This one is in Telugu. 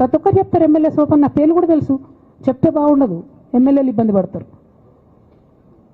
ప్రతి ఒక్కరు చెప్తారు ఎమ్మెల్యే ఓపెన్ నా పేర్లు కూడా తెలుసు. చెప్తే బాగుండదు. ఎమ్మెల్యేలు ఇబ్బంది పడతారు.